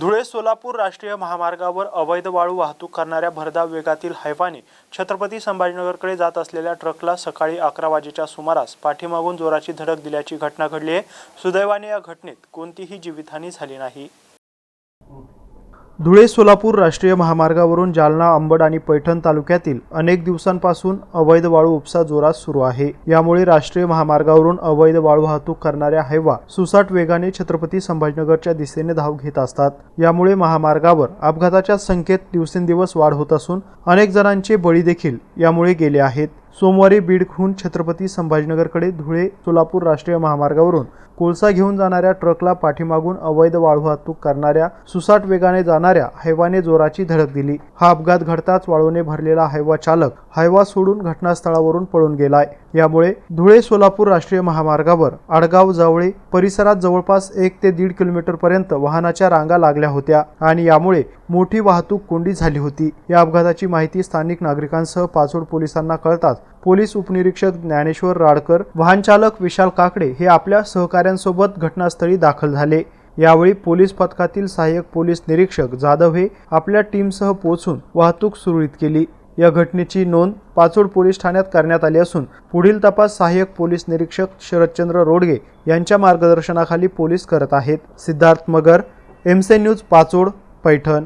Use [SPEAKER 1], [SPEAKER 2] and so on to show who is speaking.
[SPEAKER 1] धुळे सोलापूर राष्ट्रीय महामार्गावर अवैध वाळू वाहतूक करणाऱ्या भरधाव वेगातील हैवाने छत्रपती संभाजीनगरकडे जात असलेल्या ट्रकला सकाळी अकरा वाजेच्या सुमारास पाठीमागून जोराची धडक दिल्याची घटना घडली आहे. सुदैवाने या घटनेत कोणतीही जीवितहानी झाली नाही. धुळे सोलापूर राष्ट्रीय महामार्गावरून जालना अंबड आणि पैठण तालुक्यातील अनेक दिवसांपासून अवैध वाळू उपसा जोरात सुरू आहे. यामुळे राष्ट्रीय महामार्गावरून अवैध वाळू वाहतूक करणाऱ्या हैवा सुसाट वेगाने छत्रपती संभाजीनगरच्या दिशेने धाव घेत असतात. यामुळे महामार्गावर अपघाताच्या संख्येत दिवसेंदिवस वाढ होत असून अनेक जणांचे बळी देखील यामुळे गेले आहेत. सोमवारी बीडहून छत्रपती संभाजीनगरकडे धुळे सोलापूर राष्ट्रीय महामार्गावरून कोळसा घेऊन जाणाऱ्या ट्रकला पाठीमागून अवैध वाळू वाहतूक करणाऱ्या सुसाट वेगाने जाणाऱ्या हैवाने जोराची धडक दिली. हा अपघात घडताच वाळूने भरलेला हैवा चालक हैवा सोडून घटनास्थळावरून पळून गेलाय. यामुळे धुळे सोलापूर राष्ट्रीय महामार्गावर आडगाव जावळे परिसरात जवळपास एक ते दीड किलोमीटर पर्यंत वाहनाच्या रांगा लागल्या होत्या आणि यामुळे मोठी वाहतूक कोंडी झाली होती. या अपघाताची माहिती स्थानिक नागरिकांसह पाचोड पोलिसांना कळताच पोलीस उपनिरीक्षक ज्ञानेश्वर राडकर वाहनचालक विशाल काकडे हे आपल्या सहकाऱ्यांसोबत घटनास्थळी दाखल झाले. यावेळी पोलीस पथकातील सहाय्यक पोलीस निरीक्षक जाधव हे आपल्या टीमसह पोहोचून वाहतूक सुरळीत केली. या घटनेची नोंद पाचोड पोलीस ठाण्यात करण्यात आली असून पुढील तपास सहाय्यक पोलीस निरीक्षक शरदचंद्र रोडगे यांच्या मार्गदर्शनाखाली पोलीस करत आहेत. सिद्धार्थ मगर एमसे न्यूज पाचोड पैठण.